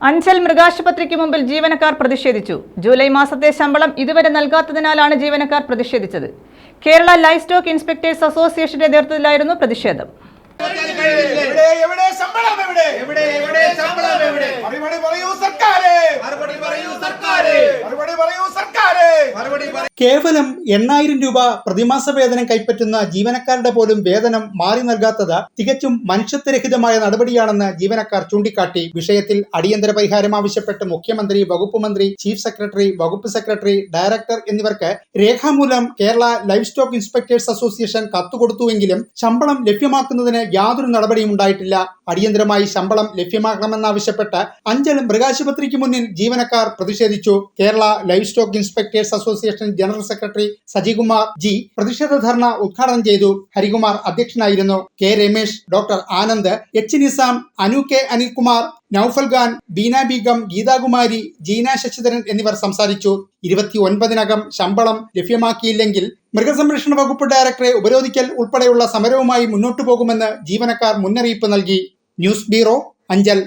അഞ്ചൽ മൃഗാശുപത്രിക്ക് മുമ്പിൽ ജീവനക്കാർ പ്രതിഷേധിച്ചു ജൂലൈ മാസത്തെ ശമ്പളം ഇതുവരെ നൽകാത്തതിനാലാണ് ജീവനക്കാർ പ്രതിഷേധിച്ചത് കേരള ലൈഫ് സ്റ്റോക്ക് ഇൻസ്പെക്ടേഴ്സ് അസോസിയേഷന്റെ നേതൃത്വത്തിലായിരുന്നു പ്രതിഷേധം എവിടെ എവിടെ ശമ്പളം എവിടെ എവിടെ എവിടെ ശമ്പളം എവിടെ പറയൂ കേവലം എണ്ണായിരം രൂപ പ്രതിമാസ വേതനം കൈപ്പറ്റുന്ന ജീവനക്കാരുടെ പോലും വേതനം മാറി നൽകാത്തത് തികച്ചും മനുഷ്യത്വരഹിതമായ നടപടിയാണെന്ന് ജീവനക്കാർ ചൂണ്ടിക്കാട്ടി. വിഷയത്തിൽ അടിയന്തര പരിഹാരം ആവശ്യപ്പെട്ട് മുഖ്യമന്ത്രി വകുപ്പ് മന്ത്രി ചീഫ് സെക്രട്ടറി വകുപ്പ് സെക്രട്ടറി ഡയറക്ടർ എന്നിവർക്ക് രേഖാമൂലം Kerala livestock inspectors association കത്തുകൊടുത്തുവെങ്കിലും ശമ്പളം ലഭ്യമാക്കുന്നതിന് യാതൊരു നടപടിയും ഉണ്ടായിട്ടില്ല. അടിയന്തരമായി ശമ്പളം ലഭ്യമാക്കണമെന്നാവശ്യപ്പെട്ട് അഞ്ചൽ മൃഗാശുപത്രിക്ക് മുന്നിൽ ജീവനക്കാർ പ്രതിഷേധിച്ചു. Kerala livestock inspectors association general secretary Sajikumar G പ്രതിഷേധ ധർണ ഉദ്ഘാടനം ചെയ്തു. ഹരികുമാർ അധ്യക്ഷനായിരുന്നു K Ramesh doctor Anand H Nizam Anu K Anilkumar Naufal Khan Beena Begum Geethakumari Jeena Sasidharan എന്നിവർ സംസാരിച്ചു. ഇരുപത്തി ഒൻപതിനകം ശമ്പളം ലഭ്യമാക്കിയില്ലെങ്കിൽ മൃഗസംരക്ഷണ വകുപ്പ് ഡയറക്ടറെ ഉപരോധിക്കൽ ഉൾപ്പെടെയുള്ള സമരവുമായി മുന്നോട്ടു പോകുമെന്ന് ജീവനക്കാർ മുന്നറിയിപ്പ് നൽകി. News bureau Anchal.